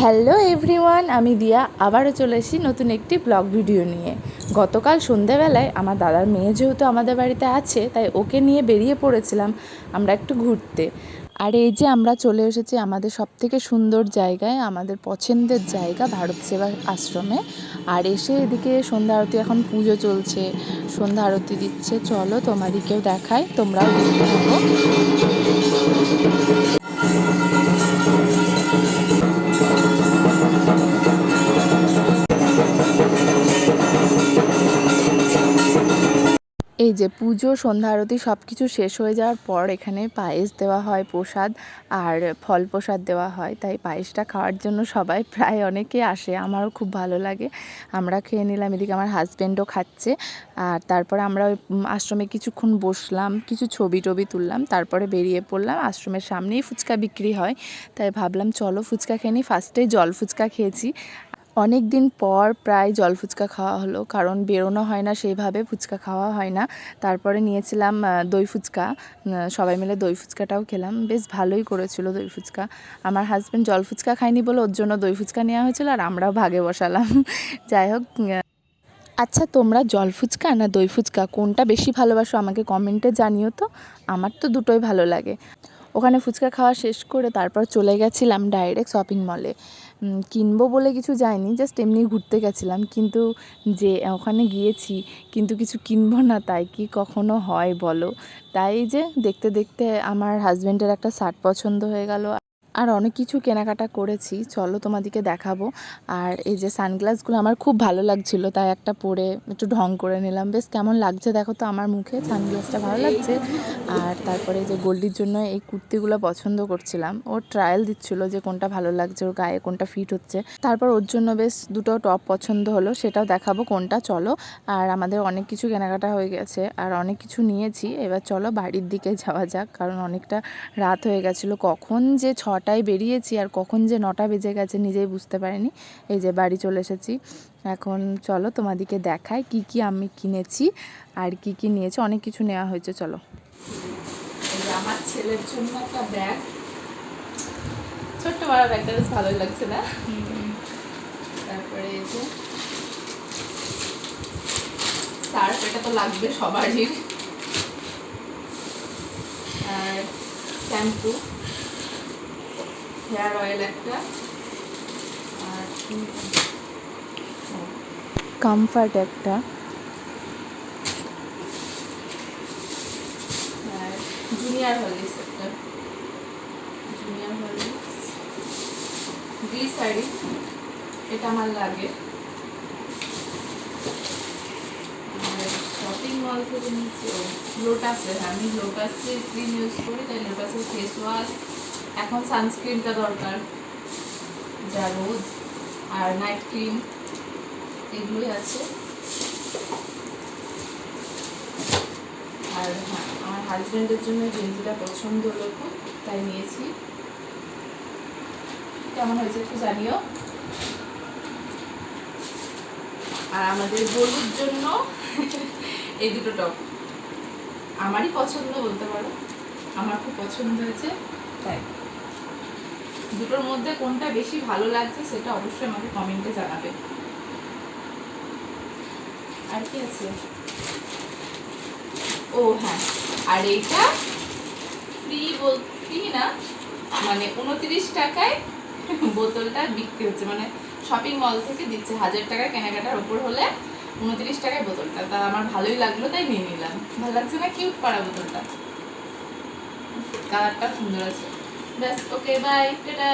Hello everyone, আমি দিয়া আবারও চলে এসেছি নতুন একটি ব্লগ ভিডিও নিয়ে। গতকাল সন্ধেবেলায় আমার দাদার মেয়ে যেহেতু আমাদের বাড়িতে আছে, তাই ওকে নিয়ে বেরিয়ে পড়েছিলাম আমরা একটু ঘুরতে। আর এই যে আমরা চলে এসেছি আমাদের সব থেকে সুন্দর জায়গায়, আমাদের পছন্দের জায়গা ভারত সেবা আশ্রমে। আর এসে এদিকে সন্ধ্যা আরতি এখন পুজো চলছে, সন্ধ্যা আরতি দিচ্ছে। চলো তোমাদেরকেও দেখায় তোমরাও দেখতে থাকো। এই যে পুজো, সন্ধ্যা আরতি সব কিছু শেষ হয়ে যাওয়ার পর এখানে পায়েস দেওয়া হয়, প্রসাদ আর ফল প্রসাদ দেওয়া হয়। তাই পায়েসটা খাওয়ার জন্য সবাই প্রায় অনেকে আসে। আমারও খুব ভালো লাগে। আমরা খেয়ে নিলাম, এদিকে আমার হাজব্যান্ডও খাচ্ছে। আর তারপরে আমরা ওই আশ্রমে কিছুক্ষণ বসলাম, কিছু ছবি টবি তুললাম, তারপরে বেরিয়ে পড়লাম। আশ্রমের সামনেই ফুচকা বিক্রি হয়। তাই ভাবলাম, চলো ফুচকা খেয়ে নিই। ফার্স্টেই জল ফুচকা খেয়েছি। অনেক দিন পর প্রায় জল ফুচকা খাওয়া হলো, কারণ বেরোনো হয় না সেইভাবে, ফুচকা খাওয়া হয় না। তারপরে নিয়েছিলাম দই ফুচকা। সবাই মিলে দই ফুচকাটাও খেলাম। বেশ ভালোই করেছিল দই ফুচকা। আমার হাজব্যান্ড জল ফুচকা খায়নি বলে ওর জন্য দই ফুচকা নেওয়া হয়েছিল আর আমরাও ভাগে বসালাম। যাই হোক আচ্ছা তোমরা জল ফুচকা না দই ফুচকা, কোনটা বেশি ভালোবাসো আমাকে কমেন্টে জানিও তো। আমার তো দুটোই ভালো লাগে। ওখানে ফুচকা খাওয়া শেষ করে তারপর চলে গেছিলাম ডাইরেক্ট শপিং মলে কিনবো বলে কিছু যায়নি জাস্ট এমনি ঘুরতে গেছিলাম। কিন্তু যে ওখানে গিয়েছি, কিন্তু কিছু কিনবো না, তাই কি কখনো হয় বলো? তাই যে দেখতে দেখতে আমার হাজব্যান্ডের একটা শার্ট পছন্দ হয়ে গেল। আর অনেক কিছু কেনাকাটা করেছি। চলো তোমাদেরকে দেখাবো। আর এই যে সানগ্লাসগুলো আমার খুব ভালো লাগছিল, তাই একটা পরে একটু ঢং করে নিলাম। বেশ কেমন লাগছে দেখো তো আমার মুখে সানগ্লাসটা ভালো লাগছে। আর তারপরে যে গোল্ডির জন্য এই কুর্তিগুলো পছন্দ করছিলাম। ও ট্রায়াল দিচ্ছিল যে কোনটা ভালো লাগছে, ওর গায়ে কোনটা ফিট হচ্ছে। তারপর ওর জন্য বেশ দুটো টপ পছন্দ হলো, সেটাও দেখাবো কোনটা, চলো। আর আমাদের অনেক কিছু কেনাকাটা হয়ে গেছে, আর অনেক কিছু নিয়েছি। এবার চলো বাড়ির দিকে যাওয়া যাক, কারণ অনেকটা রাত হয়ে গেছিল। কখন যে ছটায় বেরিয়েছি আর কখন যে নটা বেজে গেছে নিজেই বুঝতে পারিনি। এই যে বাড়ি চলে এসেছি। এখন চলো তোমাদেরকে দেখায় কি কি আমি কিনেছি আর কি কি নিয়েছি। অনেক কিছু নেওয়া হয়েছে, চলো। আমার ছেলের জন্য একটা ব্যাগ। ছোট্ট বড় ব্যাগটা বেশ ভালোই লাগছে, না? তারপরে এই যে সার্ফ, এটা তো লাগবে সবারই। আর শ্যাম্পু। হেয়ার অয়েল একটা। আর কমফর্ট একটা। আর জুনিয়র হলিস একটা। জুনিয়র হলিস গ্লিসারিন এটা আমার লাগে। আর শপিং মল থেকে নিচ্ছি লোটাসের আমি লোটাসের ক্রিম ইউজ করি তাই লোটাসের ফেস ওয়াশ এখন সানস্ক্রিনটা দরকার যা রোজ আর নাইট ক্রিম এগুলোই আছে। আর হ্যাঁ আমার হাজব্যান্ডের জন্য গেঞ্জিটা পছন্দ হলো, তাই নিয়েছি। কেমন হয়েছে একটু জানিও। আর আমাদের গরুর জন্য এই দুটো টপ আমারই পছন্দ বলতে পারো। আমার খুব পছন্দ হয়েছে, তাই। দুটোর মধ্যে কোনটা বেশি ভালো লাগছে সেটা অবশ্যই আমাকে কমেন্টে জানাবে। আর কি আছে? ও হ্যাঁ। আর এইটা ফ্রি বল না মানে উনত্রিশ টাকায় বোতলটা বিক্রি হচ্ছে। মানে শপিং মল থেকে দিচ্ছে। হাজার টাকা কেনাকাটার ওপর হলে উনত্রিশ টাকায় বোতলটা। তা আমার ভালোই লাগল, তাই নিয়ে নিলাম। ভালো লাগছে না? কিউট পাড়া বোতলটা। কালারটা সুন্দর আছে। ব্যাস ওকে বাই টাটা